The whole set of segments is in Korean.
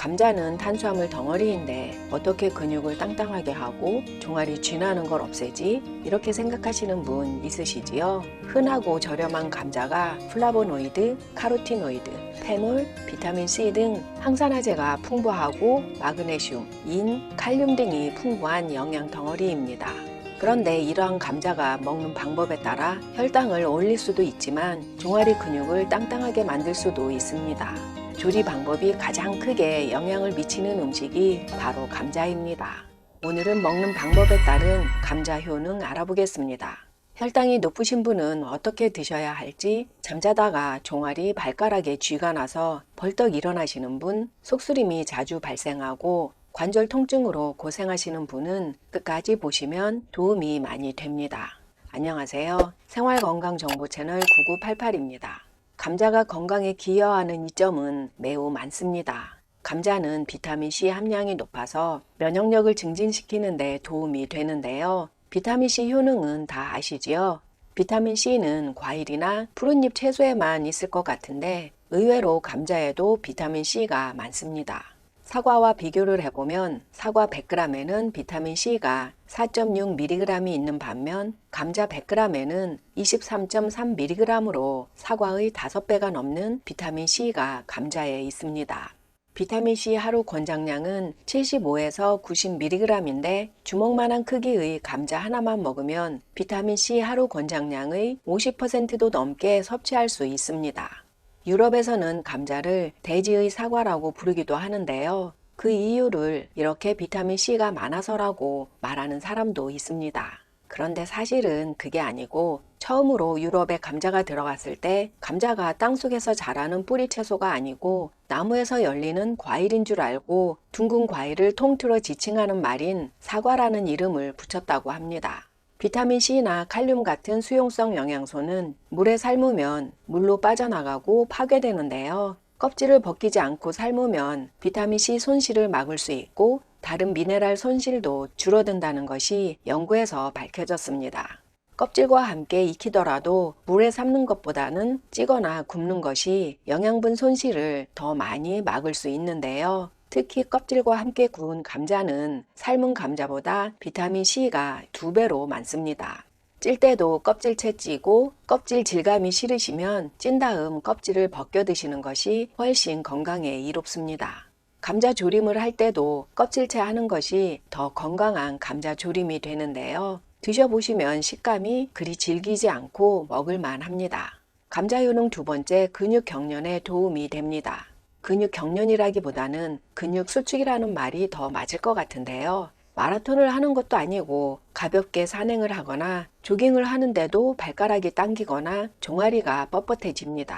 감자는 탄수화물 덩어리인데 어떻게 근육을 땅땅하게 하고 종아리 쥐나는 걸 없애지? 이렇게 생각하시는 분 있으시지요? 흔하고 저렴한 감자가 플라보노이드, 카로티노이드, 페놀, 비타민 C 등 항산화제가 풍부하고 마그네슘, 인, 칼륨 등이 풍부한 영양 덩어리입니다. 그런데 이러한 감자가 먹는 방법에 따라 혈당을 올릴 수도 있지만 종아리 근육을 땅땅하게 만들 수도 있습니다. 조리 방법이 가장 크게 영향을 미치는 음식이 바로 감자입니다. 오늘은 먹는 방법에 따른 감자 효능 알아보겠습니다. 혈당이 높으신 분은 어떻게 드셔야 할지, 잠자다가 종아리 발가락에 쥐가 나서 벌떡 일어나시는 분, 속쓰림이 자주 발생하고 관절 통증으로 고생하시는 분은 끝까지 보시면 도움이 많이 됩니다. 안녕하세요. 생활건강정보 채널 9988입니다. 감자가 건강에 기여하는 이점은 매우 많습니다. 감자는 비타민C 함량이 높아서 면역력을 증진시키는 데 도움이 되는데요. 비타민C 효능은 다 아시지요? 비타민C는 과일이나 푸른잎 채소에만 있을 것 같은데 의외로 감자에도 비타민C가 많습니다. 사과와 비교를 해보면 사과 100g에는 비타민C가 4.6mg이 있는 반면 감자 100g에는 23.3mg으로 사과의 5배가 넘는 비타민C가 감자에 있습니다. 비타민C 하루 권장량은 75에서 90mg인데 주먹만한 크기의 감자 하나만 먹으면 비타민C 하루 권장량의 50%도 넘게 섭취할 수 있습니다. 유럽에서는 감자를 돼지의 사과라고 부르기도 하는데요. 그 이유를 이렇게 비타민C가 많아서라고 말하는 사람도 있습니다. 그런데 사실은 그게 아니고 처음으로 유럽에 감자가 들어갔을 때 감자가 땅속에서 자라는 뿌리 채소가 아니고 나무에서 열리는 과일인 줄 알고 둥근 과일을 통틀어 지칭하는 말인 사과라는 이름을 붙였다고 합니다. 비타민 C나 칼륨 같은 수용성 영양소는 물에 삶으면 물로 빠져나가고 파괴되는데요. 껍질을 벗기지 않고 삶으면 비타민 C 손실을 막을 수 있고 다른 미네랄 손실도 줄어든다는 것이 연구에서 밝혀졌습니다. 껍질과 함께 익히더라도 물에 삶는 것보다는 찌거나 굽는 것이 영양분 손실을 더 많이 막을 수 있는데요. 특히 껍질과 함께 구운 감자는 삶은 감자보다 비타민 C가 두 배로 많습니다. 찔 때도 껍질채 찌고 껍질 질감이 싫으시면 찐 다음 껍질을 벗겨 드시는 것이 훨씬 건강에 이롭습니다. 감자 조림을 할 때도 껍질채 하는 것이 더 건강한 감자 조림이 되는데요. 드셔보시면 식감이 그리 질기지 않고 먹을만 합니다. 감자 효능 두 번째 근육 경련에 도움이 됩니다. 근육 경련이라기보다는 근육 수축이라는 말이 더 맞을 것 같은데요. 마라톤을 하는 것도 아니고 가볍게 산행을 하거나 조깅을 하는데도 발가락이 당기거나 종아리가 뻣뻣해집니다.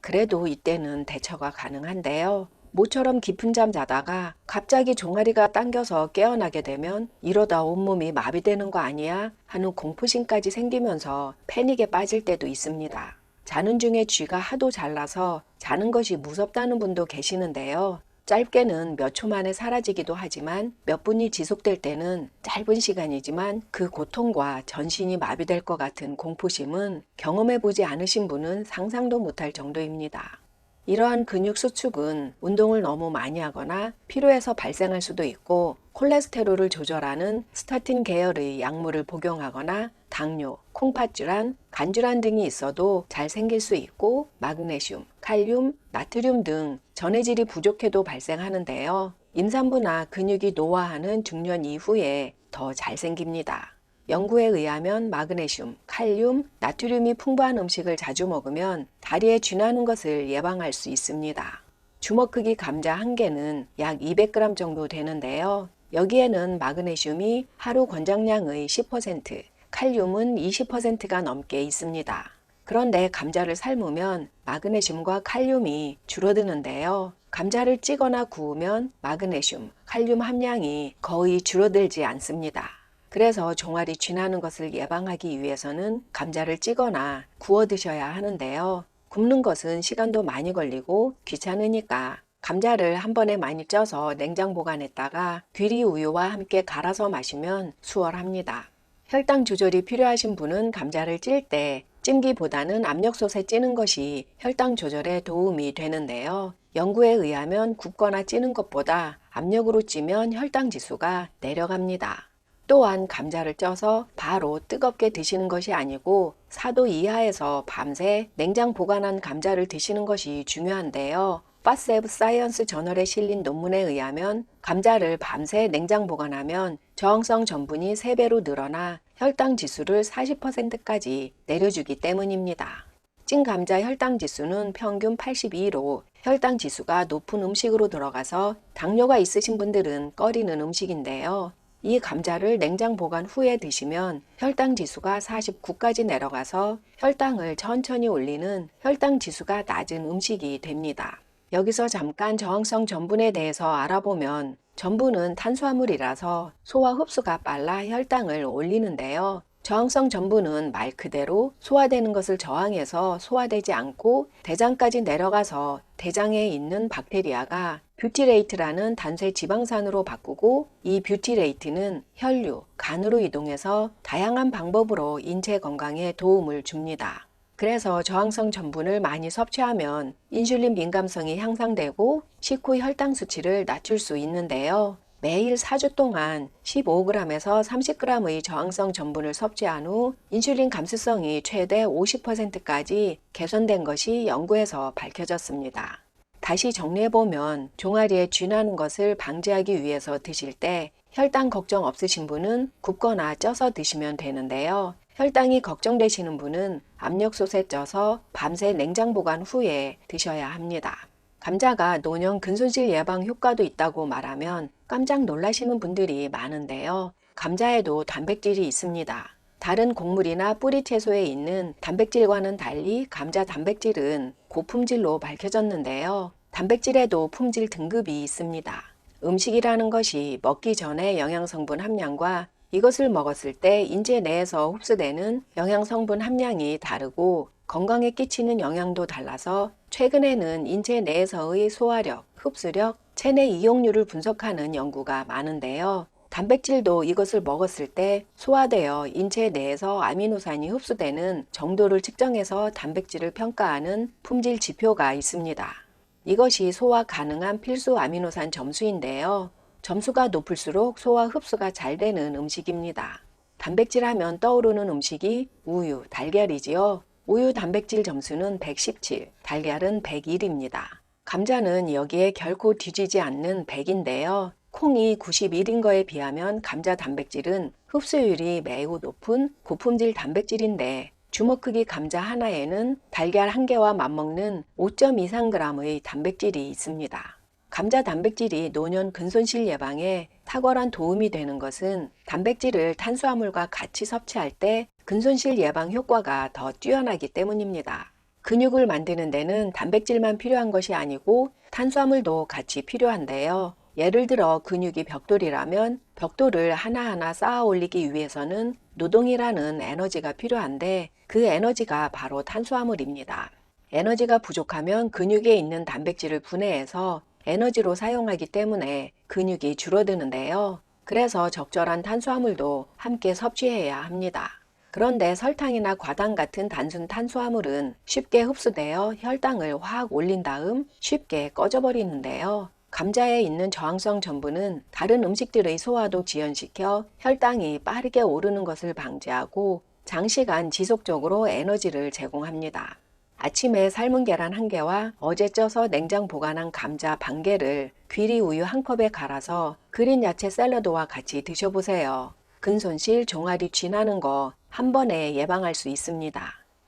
그래도 이때는 대처가 가능한데요. 모처럼 깊은 잠 자다가 갑자기 종아리가 당겨서 깨어나게 되면 이러다 온몸이 마비되는 거 아니야? 하는 공포심까지 생기면서 패닉에 빠질 때도 있습니다. 자는 중에 쥐가 하도 잘나서 자는 것이 무섭다는 분도 계시는데요. 짧게는 몇 초 만에 사라지기도 하지만 몇 분이 지속될 때는 짧은 시간이지만 그 고통과 전신이 마비될 것 같은 공포심은 경험해 보지 않으신 분은 상상도 못할 정도입니다. 이러한 근육 수축은 운동을 너무 많이 하거나 피로해서 발생할 수도 있고 콜레스테롤을 조절하는 스타틴 계열의 약물을 복용하거나 당뇨, 콩팥질환, 간질환 등이 있어도 잘 생길 수 있고 마그네슘, 칼륨, 나트륨 등 전해질이 부족해도 발생하는데요. 임산부나 근육이 노화하는 중년 이후에 더 잘 생깁니다. 연구에 의하면 마그네슘, 칼륨, 나트륨이 풍부한 음식을 자주 먹으면 다리에 쥐나는 것을 예방할 수 있습니다. 주먹 크기 감자 한 개는 약 200g 정도 되는데요. 여기에는 마그네슘이 하루 권장량의 10%, 칼륨은 20%가 넘게 있습니다. 그런데 감자를 삶으면 마그네슘과 칼륨이 줄어드는데요. 감자를 찌거나 구우면 마그네슘, 칼륨 함량이 거의 줄어들지 않습니다. 그래서 종아리 쥐나는 것을 예방하기 위해서는 감자를 찌거나 구워 드셔야 하는데요. 굽는 것은 시간도 많이 걸리고 귀찮으니까 감자를 한 번에 많이 쪄서 냉장 보관했다가 귀리 우유와 함께 갈아서 마시면 수월합니다. 혈당 조절이 필요하신 분은 감자를 찔 때 찜기보다는 압력솥에 찌는 것이 혈당 조절에 도움이 되는데요. 연구에 의하면 굽거나 찌는 것보다 압력으로 찌면 혈당 지수가 내려갑니다. 또한 감자를 쪄서 바로 뜨겁게 드시는 것이 아니고 4도 이하에서 밤새 냉장 보관한 감자를 드시는 것이 중요한데요. 파스에브 사이언스 저널에 실린 논문에 의하면 감자를 밤새 냉장 보관하면 저항성 전분이 3배로 늘어나 혈당 지수를 40%까지 내려주기 때문입니다. 찐 감자 혈당 지수는 평균 82로 혈당 지수가 높은 음식으로 들어가서 당뇨가 있으신 분들은 꺼리는 음식인데요. 이 감자를 냉장 보관 후에 드시면 혈당 지수가 49까지 내려가서 혈당을 천천히 올리는 혈당 지수가 낮은 음식이 됩니다. 여기서 잠깐 저항성 전분에 대해서 알아보면 전분은 탄수화물이라서 소화 흡수가 빨라 혈당을 올리는데요. 저항성 전분은 말 그대로 소화되는 것을 저항해서 소화되지 않고 대장까지 내려가서 대장에 있는 박테리아가 뷰티레이트라는 단쇄 지방산으로 바꾸고 이 뷰티레이트는 혈류, 간으로 이동해서 다양한 방법으로 인체 건강에 도움을 줍니다. 그래서 저항성 전분을 많이 섭취하면 인슐린 민감성이 향상되고 식후 혈당 수치를 낮출 수 있는데요. 매일 4주 동안 15g에서 30g의 저항성 전분을 섭취한 후 인슐린 감수성이 최대 50%까지 개선된 것이 연구에서 밝혀졌습니다. 다시 정리해보면 종아리에 쥐나는 것을 방지하기 위해서 드실 때 혈당 걱정 없으신 분은 굽거나 쪄서 드시면 되는데요. 혈당이 걱정되시는 분은 압력솥에 쪄서 밤새 냉장 보관 후에 드셔야 합니다. 감자가 노년 근손실 예방 효과도 있다고 말하면 깜짝 놀라시는 분들이 많은데요. 감자에도 단백질이 있습니다. 다른 곡물이나 뿌리 채소에 있는 단백질과는 달리 감자 단백질은 고품질로 밝혀졌는데요. 단백질에도 품질 등급이 있습니다. 음식이라는 것이 먹기 전에 영양성분 함량과 이것을 먹었을 때 인체 내에서 흡수되는 영양 성분 함량이 다르고 건강에 끼치는 영향도 달라서 최근에는 인체 내에서의 소화력, 흡수력, 체내 이용률을 분석하는 연구가 많은데요. 단백질도 이것을 먹었을 때 소화되어 인체 내에서 아미노산이 흡수되는 정도를 측정해서 단백질을 평가하는 품질 지표가 있습니다. 이것이 소화 가능한 필수 아미노산 점수인데요. 점수가 높을수록 소화 흡수가 잘 되는 음식입니다. 단백질 하면 떠오르는 음식이 우유, 달걀이지요. 우유 단백질 점수는 117, 달걀은 101입니다. 감자는 여기에 결코 뒤지지 않는 100인데요. 콩이 91인 거에 비하면 감자 단백질은 흡수율이 매우 높은 고품질 단백질인데 주먹 크기 감자 하나에는 달걀 한 개와 맞먹는 5.23g의 단백질이 있습니다. 감자 단백질이 노년 근손실 예방에 탁월한 도움이 되는 것은 단백질을 탄수화물과 같이 섭취할 때 근손실 예방 효과가 더 뛰어나기 때문입니다. 근육을 만드는 데는 단백질만 필요한 것이 아니고 탄수화물도 같이 필요한데요. 예를 들어 근육이 벽돌이라면 벽돌을 하나하나 쌓아 올리기 위해서는 노동이라는 에너지가 필요한데 그 에너지가 바로 탄수화물입니다. 에너지가 부족하면 근육에 있는 단백질을 분해해서 에너지로 사용하기 때문에 근육이 줄어드는데요. 그래서 적절한 탄수화물도 함께 섭취해야 합니다. 그런데 설탕이나 과당 같은 단순 탄수화물은 쉽게 흡수되어 혈당을 확 올린 다음 쉽게 꺼져버리는데요. 감자에 있는 저항성 전분은 다른 음식들의 소화도 지연시켜 혈당이 빠르게 오르는 것을 방지하고 장시간 지속적으로 에너지를 제공합니다. 아침에 삶은 계란 한 개와 어제 쪄서 냉장 보관한 감자 반 개를 귀리 우유 한 컵에 갈아서 그린 야채 샐러드와 같이 드셔보세요. 근손실, 종아리 쥐나는 거 한 번에 예방할 수 있습니다.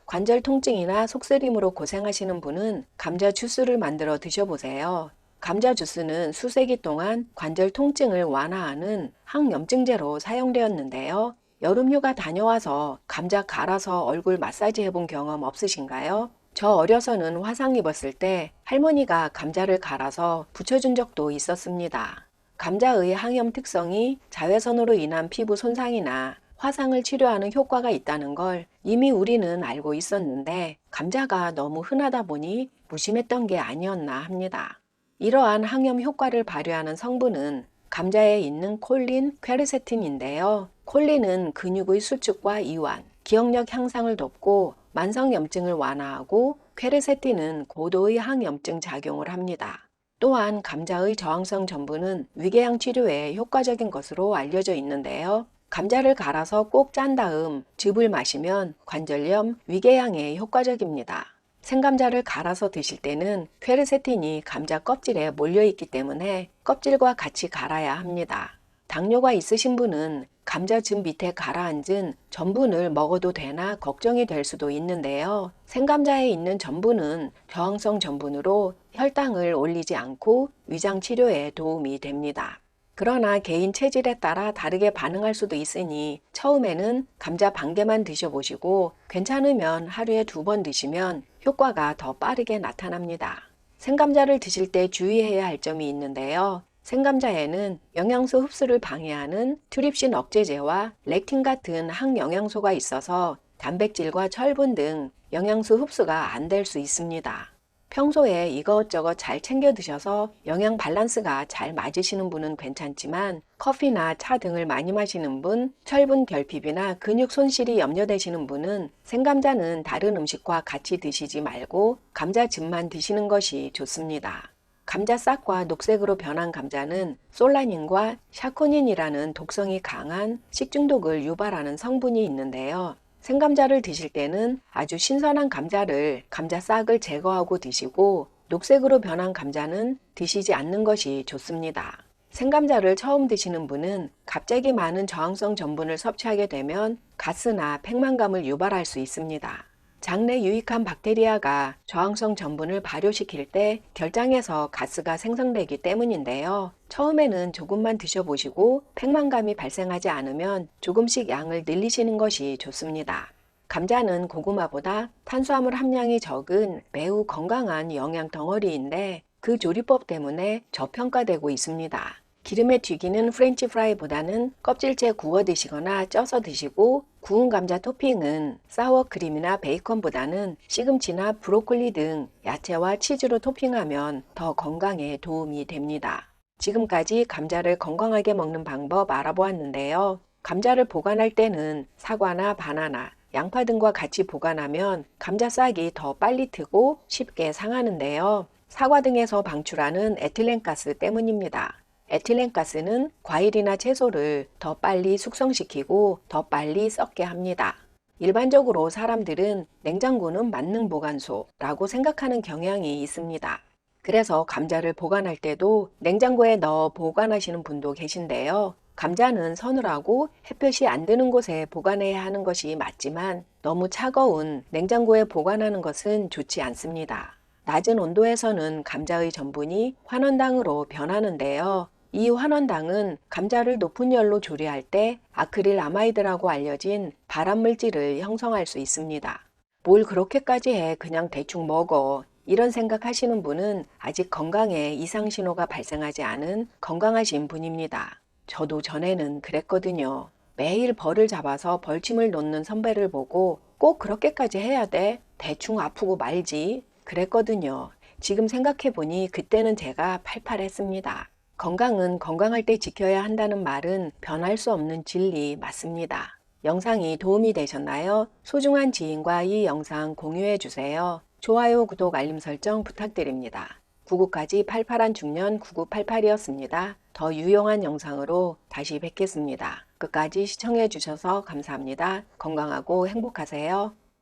관절 통증이나 속쓰림으로 고생하시는 분은 감자 주스를 만들어 드셔보세요. 감자 주스는 수세기 동안 관절 통증을 완화하는 항염증제로 사용되었는데요. 여름휴가 다녀와서 감자 갈아서 얼굴 마사지 해본 경험 없으신가요? 저 어려서는 화상 입었을 때 할머니가 감자를 갈아서 붙여준 적도 있었습니다. 감자의 항염 특성이 자외선으로 인한 피부 손상이나 화상을 치료하는 효과가 있다는 걸 이미 우리는 알고 있었는데 감자가 너무 흔하다 보니 무심했던 게 아니었나 합니다. 이러한 항염 효과를 발휘하는 성분은 감자에 있는 콜린, 퀘르세틴인데요. 콜린은 근육의 수축과 이완, 기억력 향상을 돕고 만성염증을 완화하고 퀘르세틴은 고도의 항염증 작용을 합니다. 또한 감자의 저항성 전분은 위궤양 치료에 효과적인 것으로 알려져 있는데요. 감자를 갈아서 꼭 짠 다음 즙을 마시면 관절염, 위궤양에 효과적입니다. 생감자를 갈아서 드실 때는 퀘르세틴이 감자 껍질에 몰려 있기 때문에 껍질과 같이 갈아야 합니다. 당뇨가 있으신 분은 감자즙 밑에 가라앉은 전분을 먹어도 되나 걱정이 될 수도 있는데요. 생감자에 있는 전분은 저항성 전분으로 혈당을 올리지 않고 위장 치료에 도움이 됩니다. 그러나 개인 체질에 따라 다르게 반응할 수도 있으니 처음에는 감자 반 개만 드셔보시고 괜찮으면 하루에 두 번 드시면 효과가 더 빠르게 나타납니다. 생감자를 드실 때 주의해야 할 점이 있는데요. 생감자에는 영양소 흡수를 방해하는 트립신 억제제와 렉틴 같은 항영양소가 있어서 단백질과 철분 등 영양소 흡수가 안 될 수 있습니다. 평소에 이것저것 잘 챙겨 드셔서 영양 밸런스가 잘 맞으시는 분은 괜찮지만 커피나 차 등을 많이 마시는 분, 철분 결핍이나 근육 손실이 염려되시는 분은 생감자는 다른 음식과 같이 드시지 말고 감자즙만 드시는 것이 좋습니다. 감자 싹과 녹색으로 변한 감자는 솔라닌과 샤코닌이라는 독성이 강한 식중독을 유발하는 성분이 있는데요. 생감자를 드실 때는 아주 신선한 감자를 감자 싹을 제거하고 드시고 녹색으로 변한 감자는 드시지 않는 것이 좋습니다. 생감자를 처음 드시는 분은 갑자기 많은 저항성 전분을 섭취하게 되면 가스나 팽만감을 유발할 수 있습니다. 장내 유익한 박테리아가 저항성 전분을 발효시킬 때 결장에서 가스가 생성되기 때문인데요. 처음에는 조금만 드셔보시고 팽만감이 발생하지 않으면 조금씩 양을 늘리시는 것이 좋습니다. 감자는 고구마보다 탄수화물 함량이 적은 매우 건강한 영양 덩어리인데 그 조리법 때문에 저평가되고 있습니다. 기름에 튀기는 프렌치 프라이보다는 껍질째 구워 드시거나 쪄서 드시고 구운 감자 토핑은 사워 크림이나 베이컨보다는 시금치나 브로콜리 등 야채와 치즈로 토핑하면 더 건강에 도움이 됩니다. 지금까지 감자를 건강하게 먹는 방법 알아보았는데요. 감자를 보관할 때는 사과나 바나나, 양파 등과 같이 보관하면 감자 싹이 더 빨리 트고 쉽게 상하는데요. 사과 등에서 방출하는 에틸렌가스 때문입니다. 에틸렌가스는 과일이나 채소를 더 빨리 숙성시키고 더 빨리 썩게 합니다. 일반적으로 사람들은 냉장고는 만능 보관소라고 생각하는 경향이 있습니다. 그래서 감자를 보관할 때도 냉장고에 넣어 보관하시는 분도 계신데요. 감자는 서늘하고 햇볕이 안 드는 곳에 보관해야 하는 것이 맞지만 너무 차가운 냉장고에 보관하는 것은 좋지 않습니다. 낮은 온도에서는 감자의 전분이 환원당으로 변하는데요. 이 환원당은 감자를 높은 열로 조리할 때 아크릴 아마이드라고 알려진 발암 물질을 형성할 수 있습니다. 뭘 그렇게까지 해 그냥 대충 먹어 이런 생각하시는 분은 아직 건강에 이상 신호가 발생하지 않은 건강하신 분입니다. 저도 전에는 그랬거든요. 매일 벌을 잡아서 벌침을 놓는 선배를 보고 꼭 그렇게까지 해야 돼? 대충 아프고 말지. 그랬거든요. 지금 생각해보니 그때는 제가 팔팔했습니다. 건강은 건강할 때 지켜야 한다는 말은 변할 수 없는 진리 맞습니다. 영상이 도움이 되셨나요? 소중한 지인과 이 영상 공유해 주세요. 좋아요, 구독, 알림 설정 부탁드립니다. 99까지 팔팔한 중년 9988이었습니다. 더 유용한 영상으로 다시 뵙겠습니다. 끝까지 시청해 주셔서 감사합니다. 건강하고 행복하세요.